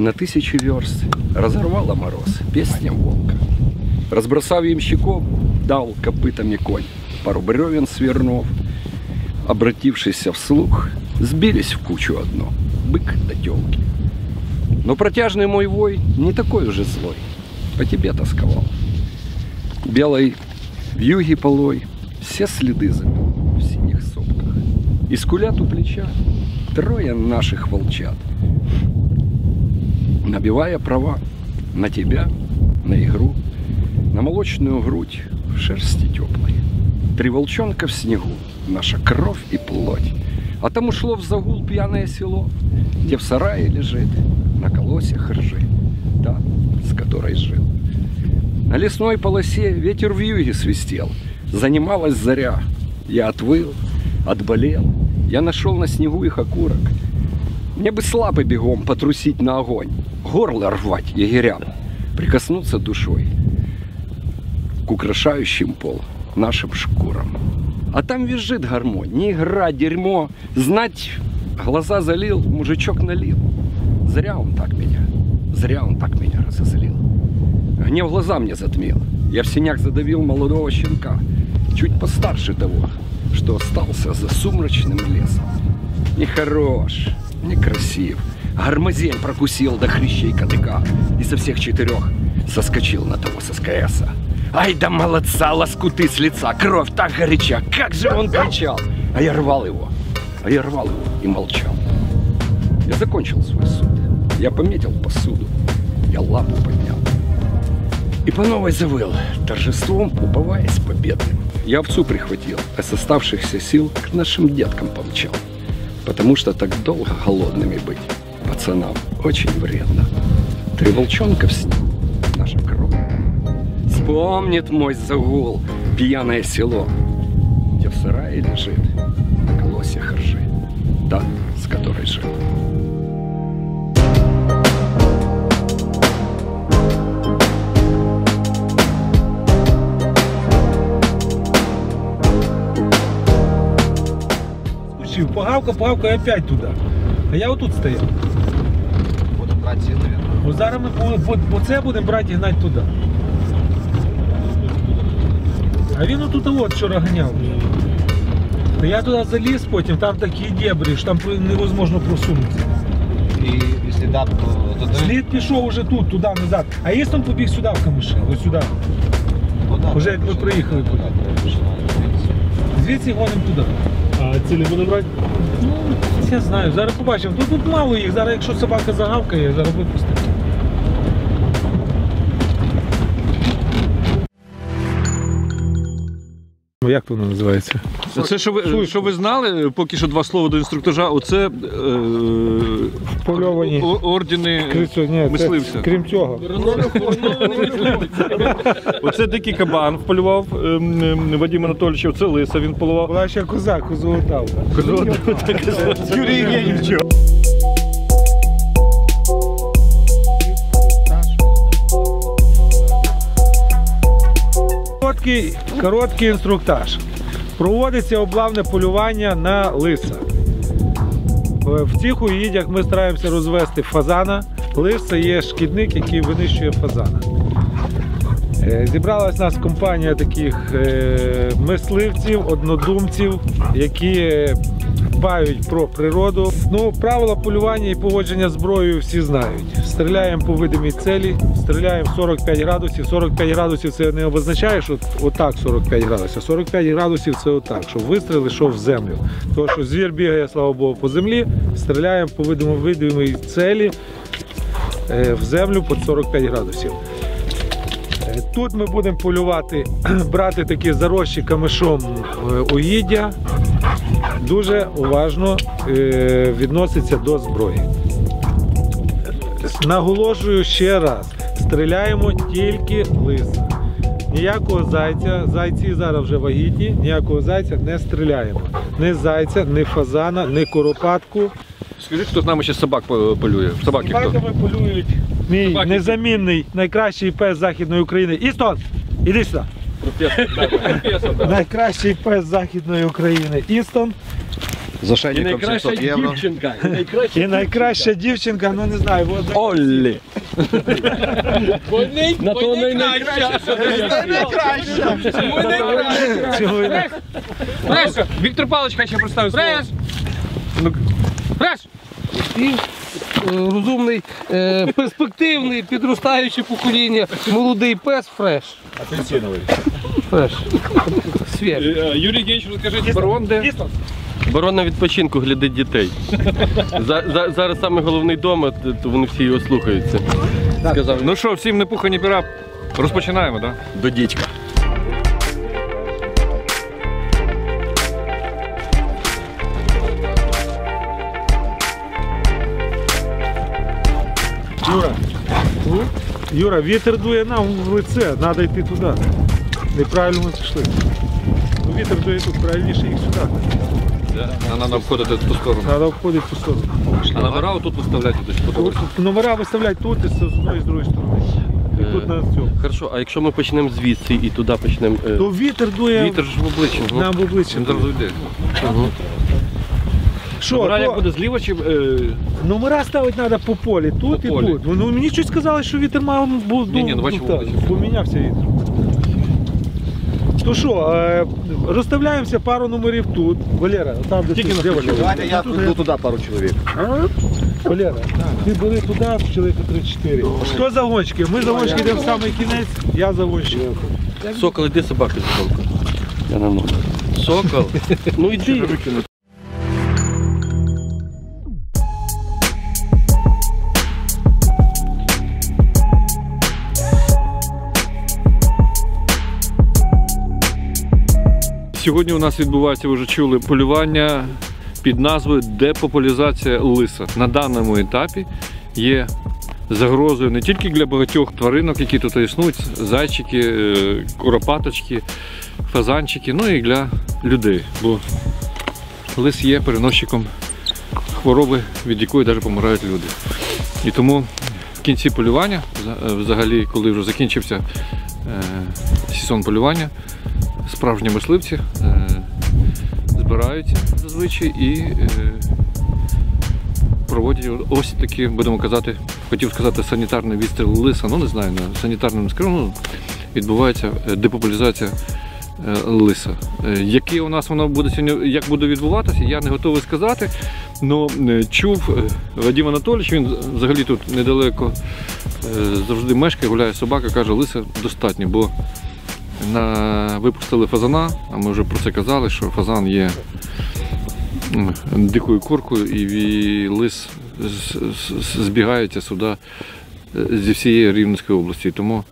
на тысячи верст, разорвала мороз песням волка. Разбросав ямщиков, дал копытами конь, пару бревен свернув, обратившийся вслух, сбились в кучу одну, бык да тёлки. Но протяжный мой вой не такой уже злой, по тебе тосковал. Белой вьюги полой все следы замел в синих сопках. И скулят у плеча трое наших волчат, набивая права на тебя, на игру, на молочную грудь в шерсти теплой. Три волчонка в снегу, наша кровь и плоть. А там ушло в загул пьяное село, где в сарае лежит на колосях ржи, та, с которой жил. На лесной полосе ветер в юге свистел, занималась заря. Я отвыл, отболел, я нашел на снегу их окурок. Мне бы с лапы бегом потрусить на огонь, горло рвать егерям, прикоснуться душой к украшающим пол нашим шкурам. А там визжит гармонь, не игра, дерьмо. Знать, глаза залил, мужичок налил. Зря он так меня, зря он так меня разозлил. Гнев глаза мне затмил. Я в синяк задавил молодого щенка, чуть постарше того, что остался за сумрачным лесом. Нехорош, некрасив. Гармазень прокусил до хрящей кадыка и со всех четырех соскочил на того с СКСа. Ай да молодца, лоскуты с лица, кровь так горяча, как же он кричал. А я рвал его, а я рвал его и молчал. Я закончил свой суд, я пометил посуду, я лапу поднял. И по новой завыл, торжеством уповаясь победным. Я овцу прихватил, а с оставшихся сил к нашим деткам помчал. Потому что так долго голодными быть пацанам очень вредно. Три волчонка в снегу, наша кровь. Вспомнит мой загул пьяное село, где в сарае лежит на колосьях ржи, та, с которой жил. Погавка, погавка і опять туди. А я отут стояв. Будем брать силы, наверное. Ось зараз ми по, по, по це будемо брати і гнати туди. А він отут от вчора ганяв. Та я туди заліз потім, там такі дебрі, що там невозможно просунутися. И если да, то, то Слід пішов уже тут, туди, назад. А є там побіг сюди в камиші, ось сюди. то Уже як ми приїхали туди. Звідси гонимо туди. А цілі будемо брати? Ну, я знаю, зараз побачимо. Тут, тут мало їх, зараз якщо собака загавкає, зараз випустимо. Ну, Як воно називається? Це що ви, що ви знали, поки що два слова до інструктажа, оце е, Польовані. о- ордени Крицо, ні, це, мисливця. крім цього. Оце дикий кабан вполював ем, ем, Вадим Анатолійович, оце лиса він полював. Була ще коза, козу отдав. Юрій Євгенійович. Короткий, короткий інструктаж. Проводиться облавне полювання на лиса. Е, В цих уїдях ми стараємося розвести фазана. Лис це є шкідник, який винищує фазана. Е, Зібралась нас компанія таких е, мисливців, однодумців, які дбають про природу. Ну, правила полювання і поводження зброєю всі знають. Стріляємо по видимій целі, стріляємо 45 градусів. 45 градусів це не означає, що отак 45 градусів. 45 градусів це отак, щоб вистріл йшов в землю. Тому що звір бігає, слава Богу, по землі, стріляємо по видимій целі е, в землю під 45 градусів. Е, Тут ми будемо полювати, брати такі заросші камишом е, угіддя. Дуже уважно е, відноситься до зброї. Наголошую ще раз: стріляємо тільки лиса. Ніякого зайця, зайці зараз вже вагітні, ніякого зайця не стріляємо. Ні зайця, ні фазана, ні коропатку. Скажи, хто з нами ще собак полює? Собаки хто? Собаками полюють. Мій Собаки. незамінний найкращий пес Західної України. Істон! Іди сюди. Найкращий пес Західної України Істон. За І шейником найкраща 700 євро. дівчинка. І найкраща І найкраща дівчинка, ну не знаю, от Оллі. На то не найкраща. цього Прес! Віктор Павлович хай ще представить слово. Прес! Прес! Е, розумний, е, перспективний, підростаюче покоління, молодий пес фреш. Апельсиновий. Фреш. Свіж. Е, Юрій Генч, розкажіть, барон де? Барон на відпочинку глядить дітей. За, за, зараз саме головний дома, то вони всі його слухаються. Сказав, Ну що, всім не пуха, ні пера. Розпочинаємо, так? До дідька. Юра. Юра, вітер дує нам в лице, треба йти туди. Неправильно ми пішли. Ну, вітер дує тут, правильніше їх сюди. А треба обходити ту сторону. Треба обходити по сторону. А номера отут виставляти по Тут Номера виставляють тут і з одної і з другої сторони. І тут на цьому. Хорошо, а якщо ми почнемо звідси і туди почнемо. е, То вітер дує Вітер ж в обличчя. ну, нам в обличчя. Він зараз уйде. Що, Номера то- як буде зліва чи... е, Номера ставити треба по полі, тут По і полі. тут. Ну мені щось сказали, що вітер мав був Ні, ні, ну, бачу, так, бачу. помінявся вітер. То що, е, розставляємося пару номерів тут. Валера, там де Тільки ти, на де Валера? Давайте я Тут, веду туди пару чоловік. Валера, ти бери туди, чоловіка 3-4. Хто загонщики? Ми загонщики йдемо в самий кінець, я загонщик. Сокол, іди собаки з дому. Я на ногу. Сокол. Ну йди. Сьогодні у нас відбувається, ви вже чули, полювання під назвою Депопуляризація лиса. На даному етапі є загрозою не тільки для багатьох тваринок, які тут існують, зайчики, е, куропаточки, фазанчики, ну і для людей. Бо лис є переносчиком хвороби, від якої навіть помирають люди. І тому в кінці полювання, е, взагалі, коли вже закінчився е, сезон полювання, справжні мисливці е, збираються зазвичай і е, проводять ось такі, будемо казати, хотів сказати санітарний відстріл лиса, ну не знаю, не ну, відбувається е, депопуляризація е, лиса. Яке у нас воно буде сьогодні, як буде відбуватися, я не готовий сказати. Ну, е, чув Вадим Анатолійович, він взагалі тут недалеко завжди мешкає, гуляє собака, каже, лиса достатньо, бо на... випустили фазана, а ми вже про це казали, що фазан є дикою куркою і лис збігається сюди е, зі всієї Рівненської області. Тому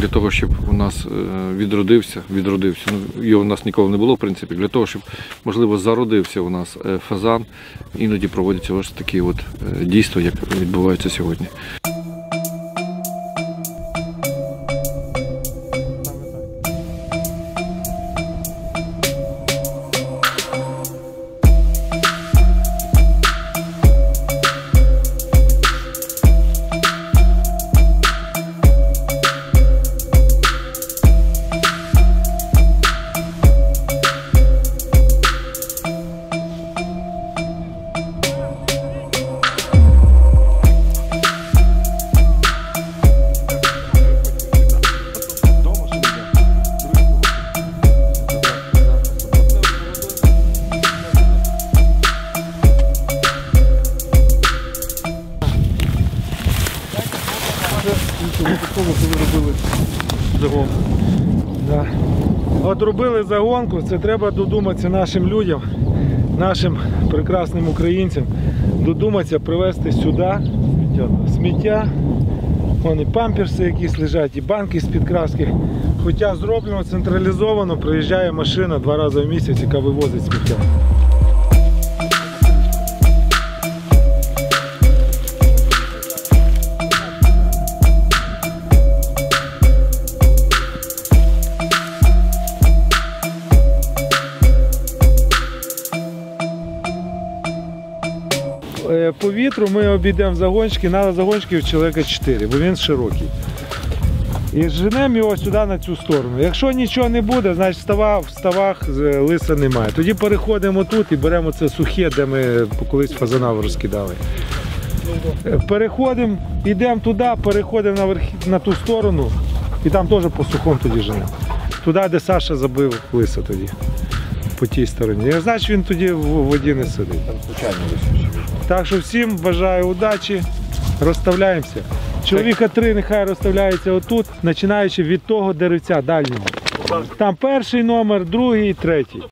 для того, щоб у нас е, відродився, відродився, ну, його у нас ніколи не було, в принципі, для того, щоб, можливо, зародився у нас е, фазан, іноді проводяться ось такі от е, дійства, як відбуваються сьогодні. Загонку, це треба додуматися нашим людям, нашим прекрасним українцям, додуматися привезти сюди сміття. Вон памперси якісь лежать, і банки з-під краски. Хоча зроблено централізовано, приїжджає машина два рази в місяць, яка вивозить сміття. Вітру ми обійдемо загончики, треба загончиків чоловіка 4, бо він широкий. І женемо його сюди на цю сторону. Якщо нічого не буде, значить в ставах, в ставах е, лиса немає. Тоді переходимо тут і беремо це сухе, де ми колись фазана розкидали. Переходимо, йдемо туди, переходимо на, верх... на ту сторону і там теж по сухому тоді женемо. Туди, де Саша забив лиса тоді. По тій стороні. Значить він тоді в воді не сидить. Так що всім бажаю удачі. Розставляємося. Чоловіка три нехай розставляється отут, починаючи від того деревця дальнього. Там перший номер, другий, третій.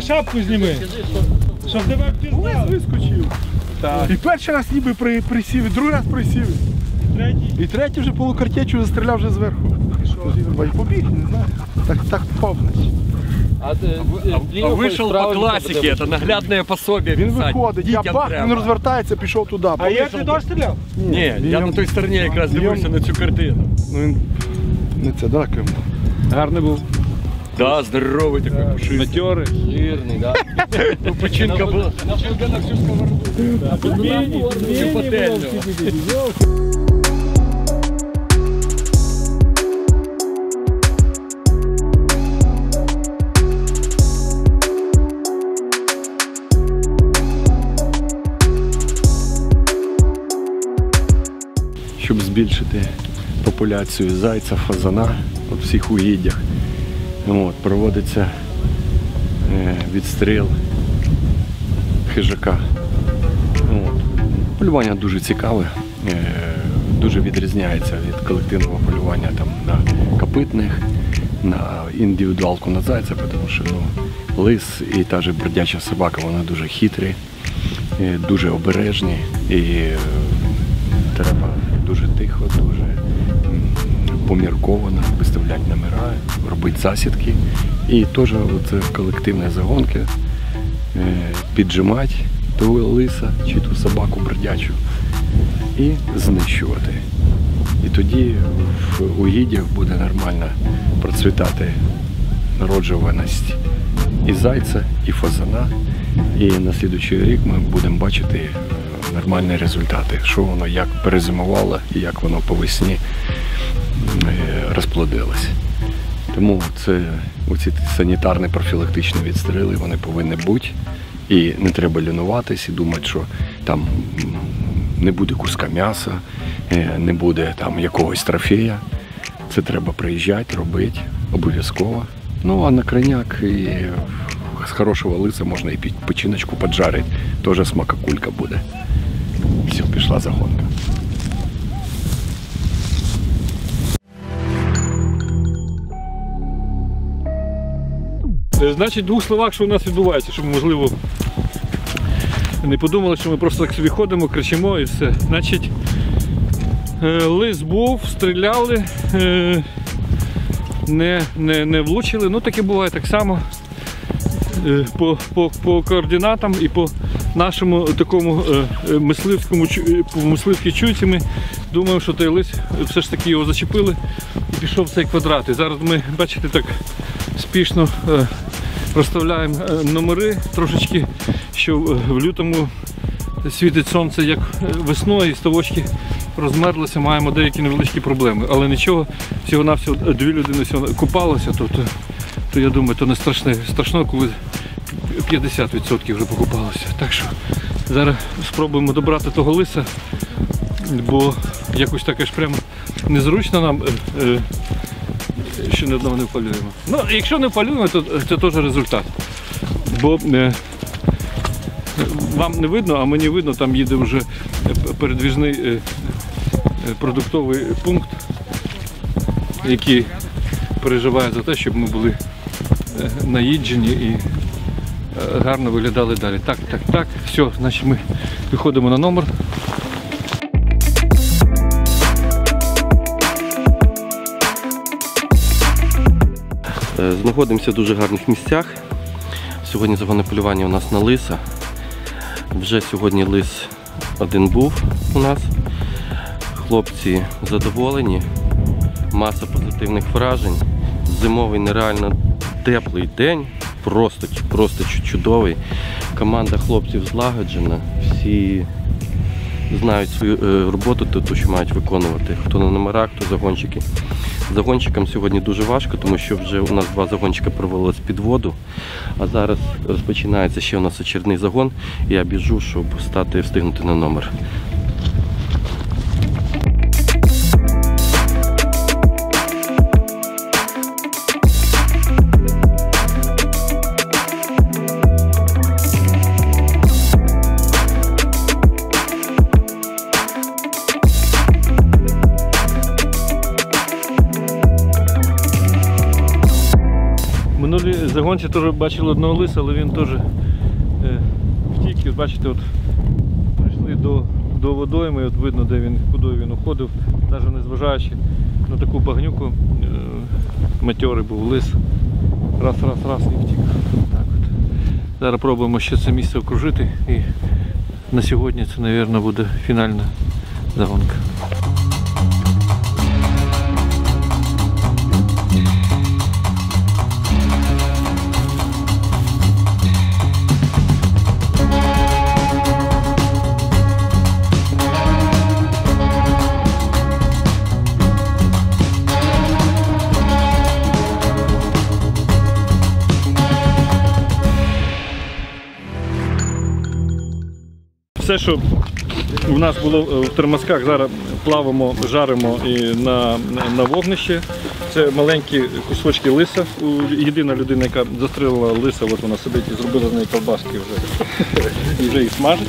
Шапку зніми. Щоб тебе впізнали. вискочив. І перший раз ніби при, присів, і другий раз присів. Третій. І третій вже полукартечу застріляв вже зверху. Бать, Побіг, не знаю. Так, так впав. значить. А вышел по классике, это наглядное пособие. Він писать. виходить, я Дітям бах, він розвертається, пішов туди. А як ти теж стріляв? Ні, я на той стороні якраз дивився на цю картину. Ну він не це далеко. Гарний був. Да, здоровий такий пушистий. Матьори. Жирний, да? Ну, Печінка була. Печінка на всю сковороду. Всю пательню. Щоб збільшити популяцію зайця, фазана у всіх угіддях, от, проводиться е, відстріл хижака. От. Полювання дуже цікаве, е, дуже відрізняється від колективного полювання там, на копитних, на індивідуалку на зайця, тому що ну, лис і та же бродяча собака, вона дуже хитрі, е, дуже обережні і треба дуже тихо, дуже помірковано виставляти номера, робити засідки. І теж це колективні загонки е, піджимати ту лиса чи ту собаку бродячу і знищувати. І тоді в угіддях буде нормально процвітати народжуваність і зайця, і фазана. І на слідуючий рік ми будемо бачити е, нормальні результати, що воно як перезимувало і як воно по весні е, розплодилось. Тому це оці санітарні профілактичні відстріли вони повинні бути. І не треба лінуватись і думати, що там не буде куска м'яса, е, не буде там якогось трофея. Це треба приїжджати, робити обов'язково. Ну а на крайняк і з хорошого лиса можна і печіночку поджарити, теж смакакулька буде. Все, пішла загонка. Значить, в двох словах, що у нас відбувається, щоб можливо не подумали, що ми просто так собі ходимо, кричимо і все. Значить, е, лис був, стріляли, е, не, не, не влучили. Ну таке буває так само. Е, По, по, по координатам і по нашому такому е, е, мисливському е, по мисливській чуйці ми думаємо, що той лис е, все ж таки його зачепили і пішов в цей квадрат. І зараз ми, бачите, так спішно е, розставляємо е, номери трошечки, що е, в лютому світить сонце як е, весною, і ставочки розмерлися, маємо деякі невеличкі проблеми. Але нічого, всього-навсього дві людини сьогодні купалися, то, то, то я думаю, то не страшне. Страшно, коли 50% вже покупалося. Так що зараз спробуємо добрати того лиса, бо якось таке ж прямо незручно нам. Е, е, що ні одного не впалюємо. Ну, якщо не впалюємо, то це теж результат. Бо е, вам не видно, а мені видно, там їде вже передвіжний е, е, продуктовий пункт, який переживає за те, щоб ми були е, наїджені і е, гарно виглядали далі. Так, так, так. Все, значить ми виходимо на номер. Знаходимося в дуже гарних місцях. Сьогодні загоне полювання у нас на лиса. Вже сьогодні лис один був у нас. Хлопці задоволені, маса позитивних вражень. Зимовий нереально теплий день, просто, просто чудовий. Команда хлопців злагоджена, всі знають свою е, роботу, ту, ту, що мають виконувати. Хто на номерах, хто загонщики. Загонщикам сьогодні дуже важко, тому що вже у нас два загонщика провалились під воду, а зараз розпочинається ще у нас очерний загон, і я біжу, щоб стати встигнути на номер. Загонці теж бачили одного лиса, але він теж е, втік. І бачите, от прийшли до, до водойми, от видно, де він, куди він уходив, навіть не зважаючи на таку багнюку, е, матьорий був лис. Раз, раз, раз і втік. Так от. Зараз пробуємо ще це місце окружити і на сьогодні це, мабуть, буде фінальна загонка. Все, що у нас було е, в термосках, зараз плавимо, жаримо і на, на вогнище. Це маленькі кусочки лиса. Єдина людина, яка застрелила лиса, от вона сидить і зробила з неї колбаски вже. І вже їх смажить.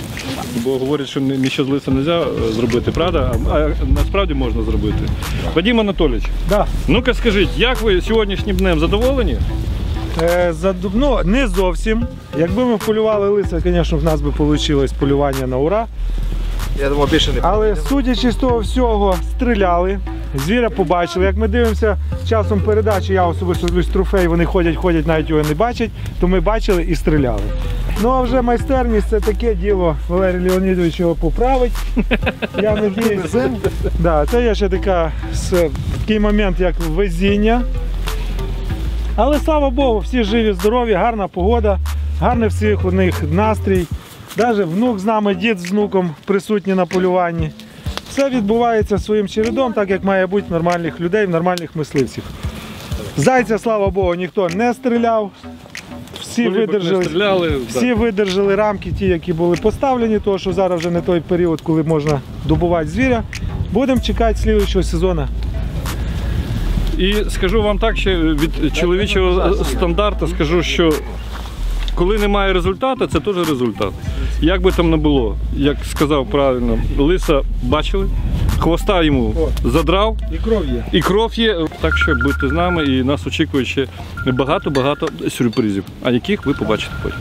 Бо говорять, що нічого з лиса не можна зробити, правда? А, а насправді можна зробити. Вадим Анатолійович, Да. ну-ка скажіть, як ви сьогоднішнім днем задоволені? Е, ну, не зовсім. Якби ми полювали лиса, звісно, в нас би вийшло полювання на ура. Я думаю, більше не Але судячи з того всього, стріляли, звіря побачили. Як ми дивимося часом передачі, я особисто дивлюсь трофей, вони ходять, ходять, навіть його не бачать, то ми бачили і стріляли. Ну а вже майстерність це таке діло. Валерій Леонідович його поправить. Я надіюсь, да, це є ще така такий момент, як везіння. Але слава Богу, всі живі, здорові, гарна погода, гарний всіх у них настрій. Навіть внук з нами, дід з внуком присутні на полюванні. Все відбувається своїм чередом, так як має бути в нормальних людей, в нормальних мисливців. Зайця, слава Богу, ніхто не стріляв. Всі видержали, стріляли, всі видержали рамки, ті, які були поставлені, тому що зараз вже не той період, коли можна добувати звіря. Будемо чекати слідчого сезону. І скажу вам так, що від чоловічого стандарту скажу, що коли немає результату, це теж результат. Як би там не було, як сказав правильно, лиса бачили, хвоста йому задрав, І кров є. і кров є. Так що будьте з нами, і нас очікує ще багато-багато сюрпризів, а яких ви побачите потім.